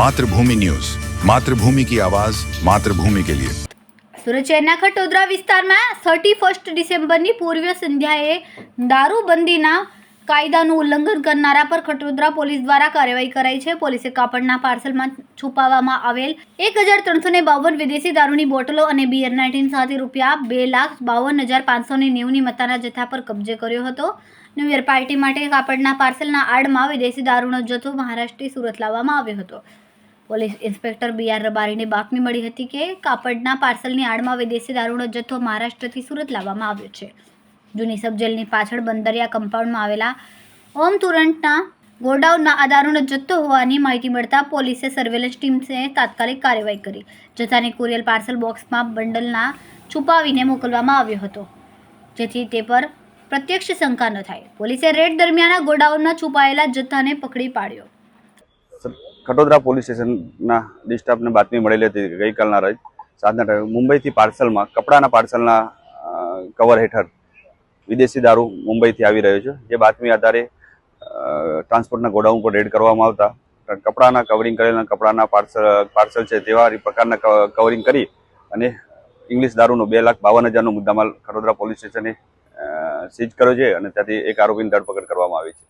Mathrubhumi news. Mathrubhumi કી આવાજ, માતૃભૂમિ કે લિયે. સુરત શહેરના ખટોદરા વિસ્તારમાં થર્ટી ફર્સ્ટ ડિસેમ્બરની પૂર્વ સંધ્યાએ દારૂબંધીના કાયદાનું ઉલ્લંઘન કરનારા પર ખટોદરા પોલીસ દ્વારા કાર્યવાહી કરાઈ છે. પોલીસે કાપડના પાર્સલમાં છુપાવવામાં આવેલ એક હજાર ત્રણસો ને બાવન વિદેશી દારૂની બોટલો અને બીયર નાઇન્ટીન સાથે રૂપિયા બે લાખ બાવન હજાર પાંચસો ને નેવુંની મતાના જથ્થા પર કબજે કર્યો હતો. ન્યુ યર પાર્ટી માટે કાપડના પાર્સલના આડમાં વિદેશી દારૂનો જથ્થો મહારાષ્ટ્રથી સુરત લાવવામાં આવ્યો હતો. પોલીસ ઇન્સ્પેક્ટર બી આર રબારીને બાતમી મળી હતી કે કાપડના પાર્સલની આડમાં વિદેશી દારૂનો જથ્થો મહારાષ્ટ્રથી સુરત લાવવામાં આવ્યો છે. જૂની સબજેલની પાછળ બંદરિયા કમ્પાઉન્ડમાં આવેલા ઓમ તુરંટના ગોડાઉનના આ દારૂનો જથ્થો હોવાની માહિતી મળતા પોલીસે સર્વેલન્સ ટીમને તાત્કાલિક કાર્યવાહી કરી. જથ્થાને કુરિયર પાર્સલ બોક્સમાં બંડલના છુપાવીને મોકલવામાં આવ્યો હતો. જેથી તે પર પ્રત્યક્ષ શંકા ન થાય. પોલીસે રેડ દરમિયાન ગોડાઉનમાં છુપાયેલા જથ્થાને પકડી પાડ્યો. ખટોદરા પોલીસ સ્ટેશનના ડિસ્ટાફને બાતમી મળેલી હતી ગઈકાલના રોજ સાંજના ટાઈમે મુંબઈથી પાર્સલમાં, કપડાના પાર્સલના કવર હેઠળ વિદેશી દારૂ મુંબઈથી આવી રહ્યો છે. જે બાતમી આધારે ટ્રાન્સપોર્ટના ગોડાઉન પર રેડ કરવામાં આવતા. કપડાના કવરિંગ કરેલા, કપડાના પાર્સલ પાર્સલ છે તેવા પ્રકારના કવરિંગ કરી અને ઇંગ્લિશ દારૂનો બે લાખ બાવન હજારનો મુદ્દામાલ ખટોદરા પોલીસ સ્ટેશને સીઝ કર્યો છે અને ત્યાંથી એક આરોપીની ધરપકડ કરવામાં આવી છે.